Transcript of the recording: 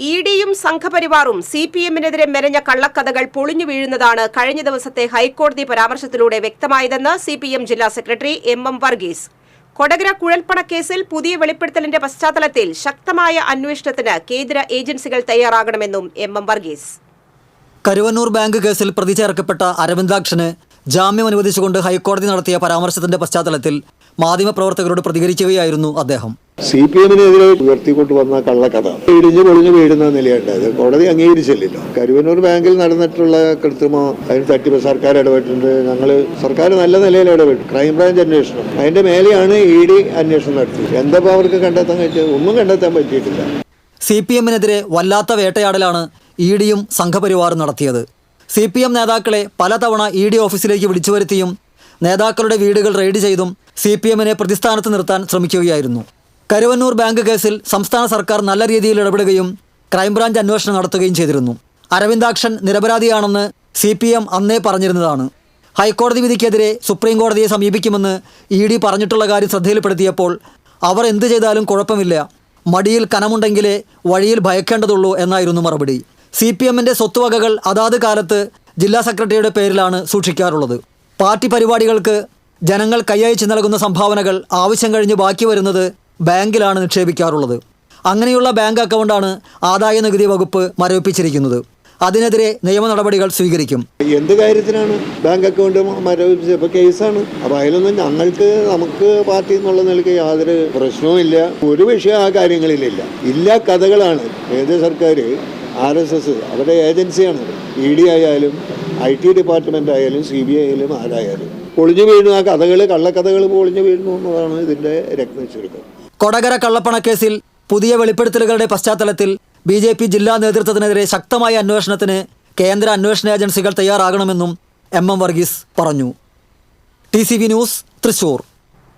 E ഡിയും സംഘപരിവാറും C P എമ്മിനെതിരെ മെനഞ്ഞ കള്ളക്കഥകൾ പൊളിഞ്ഞു വീഴുന്നതാണ് കഴിഞ്ഞ ദിവസത്തെ ഹൈക്കോടതി പരാമർശത്തിലൂടെ വ്യക്തമായതെന്ന് സി പി എം ജില്ലാ secretary M M Varghese. Kodakara കുഴൽപ്പണക്കേസിൽ പുതിയ വെളിപ്പെടുത്തലിന്റെ പശ്ചാത്തലത്തിൽ ശക്തമായ അന്വേഷണത്തിന് കേന്ദ്ര ഏജൻസികൾ തയ്യാറാകണമെന്നും M M Varghese. Karuvannur bank കേസിൽ പ്രതി ചേർക്കപ്പെട്ട അരവിന്ദാക്ഷന് ജാമ്യം അനുവദിച്ചുകൊണ്ട് ഹൈക്കോടതി നടത്തിയ പരാമർശത്തിന്റെ പശ്ചാത്തലത്തിൽ മാധ്യമപ്രവർത്തകരോട് പ്രതികരിക്കുകയായിരുന്നു അദ്ദേഹം. സി പി എമ്മിനെതിരെ ഉയർത്തിക്കൊണ്ട് വന്ന കള്ളക്കഥ. ഇടിഞ്ഞു പൊളിഞ്ഞു വീഴുന്ന നിലയുണ്ടായത് കോടതി അംഗീകരിച്ചില്ലല്ലോ. കരുവന്നൂർ ബാങ്കിൽ നടന്നിട്ടുള്ള കൃത്രിമോ അതിന് തട്ടിപ്പ് സർക്കാർ ഇടപെട്ടിട്ടുണ്ട്. ഞങ്ങൾ സർക്കാർ നല്ല നിലയിൽ ഇടപെട്ടു. ക്രൈംബ്രാഞ്ച് അന്വേഷണം. അതിന്റെ മേലെയാണ് ഇ ഡി അന്വേഷണം നടത്തിയത്. എന്താ ഇപ്പൊ അവർക്ക് കണ്ടെത്താൻ പറ്റിയത്? ഒന്നും കണ്ടെത്താൻ പറ്റിയിട്ടില്ല. സി പി എമ്മിനെതിരെ വല്ലാത്ത വേട്ടയാടലാണ് ഇ ഡിയും സംഘപരിവാറും നടത്തിയത്. സി പി എം നേതാക്കളെ പലതവണ ഇ ഡി ഓഫീസിലേക്ക് വിളിച്ചു വരുത്തിയും നേതാക്കളുടെ വീടുകൾ റെയ്ഡ് ചെയ്തും സി പി എമ്മിനെ പ്രതിസ്ഥാനത്ത് നിർത്താൻ ശ്രമിക്കുകയായിരുന്നു. കരുവന്നൂർ ബാങ്ക് കേസിൽ സംസ്ഥാന സർക്കാർ നല്ല രീതിയിൽ ഇടപെടുകയും ക്രൈംബ്രാഞ്ച് അന്വേഷണം നടത്തുകയും ചെയ്തിരുന്നു. അരവിന്ദാക്ഷൻ നിരപരാധിയാണെന്ന് സി പി എം അന്നേ പറഞ്ഞിരുന്നതാണ്. ഹൈക്കോടതി വിധിക്കെതിരെ സുപ്രീം കോടതിയെ സമീപിക്കുമെന്ന് ഇ ഡി പറഞ്ഞിട്ടുള്ള കാര്യം ശ്രദ്ധയിൽപ്പെടുത്തിയപ്പോൾ അവർ എന്തു ചെയ്താലും കുഴപ്പമില്ല. മടിയിൽ കനമുണ്ടെങ്കിലേ വഴിയിൽ ഭയക്കേണ്ടതുള്ളൂ എന്നായിരുന്നു മറുപടി. സി പി എമ്മിന്റെ സ്വത്തുവകകൾ അതാത് കാലത്ത് ജില്ലാ സെക്രട്ടറിയുടെ പേരിലാണ് സൂക്ഷിക്കാറുള്ളത്. പാർട്ടി പരിപാടികൾക്ക് ജനങ്ങൾ കൈയയച്ച് നൽകുന്ന സംഭാവനകൾ ആവശ്യം കഴിഞ്ഞ് ബാക്കി വരുന്നത് ബാങ്കിലാണ് നിക്ഷേപിക്കാറുള്ളത്. അങ്ങനെയുള്ള ബാങ്ക് അക്കൗണ്ടാണ് ആദായ നികുതി വകുപ്പ് മരവിപ്പിച്ചിരിക്കുന്നത്. അതിനെതിരെ നിയമ നടപടികൾ സ്വീകരിക്കും. എന്ത് കാര്യത്തിനാണ് ബാങ്ക് അക്കൗണ്ട് മരവിപ്പിച്ചത്? ഇപ്പൊ കേസാണ്. അപ്പൊ അതിലൊന്നും ഞങ്ങൾക്ക് നമുക്ക് പാർട്ടി എന്നുള്ള നിലയ്ക്ക് യാതൊരു പ്രശ്നവും ഇല്ല. ഒരു വിഷയം ആ കാര്യങ്ങളിലില്ല. ഇല്ല കഥകളാണ്. ഏത് സർക്കാർ ആർ എസ് എസ്. അവരുടെ ഏജൻസിയാണ് ഇ ഡി ആയാലും ഐ ടി ഡിപ്പാർട്ട്മെന്റ് ആയാലും സി ബി ഐ ആയാലും ആരായാലും. പൊളിഞ്ഞു വീഴുന്ന ആ കഥകൾ കള്ളക്കഥകൾ പൊളിഞ്ഞു വീഴുന്നു എന്നതാണ് ഇതിന്റെ രത്ന ചുരുക്കം കൊടകര കള്ളപ്പണക്കേസിൽ പുതിയ വെളിപ്പെടുത്തലുകളുടെ പശ്ചാത്തലത്തിൽ ബി ജെ പി ജില്ലാ നേതൃത്വത്തിനെതിരെ ശക്തമായ അന്വേഷണത്തിന് കേന്ദ്ര അന്വേഷണ ഏജൻസികൾ തയ്യാറാകണമെന്നും എം എം വർഗീസ് പറഞ്ഞു. T C V news Thrissur.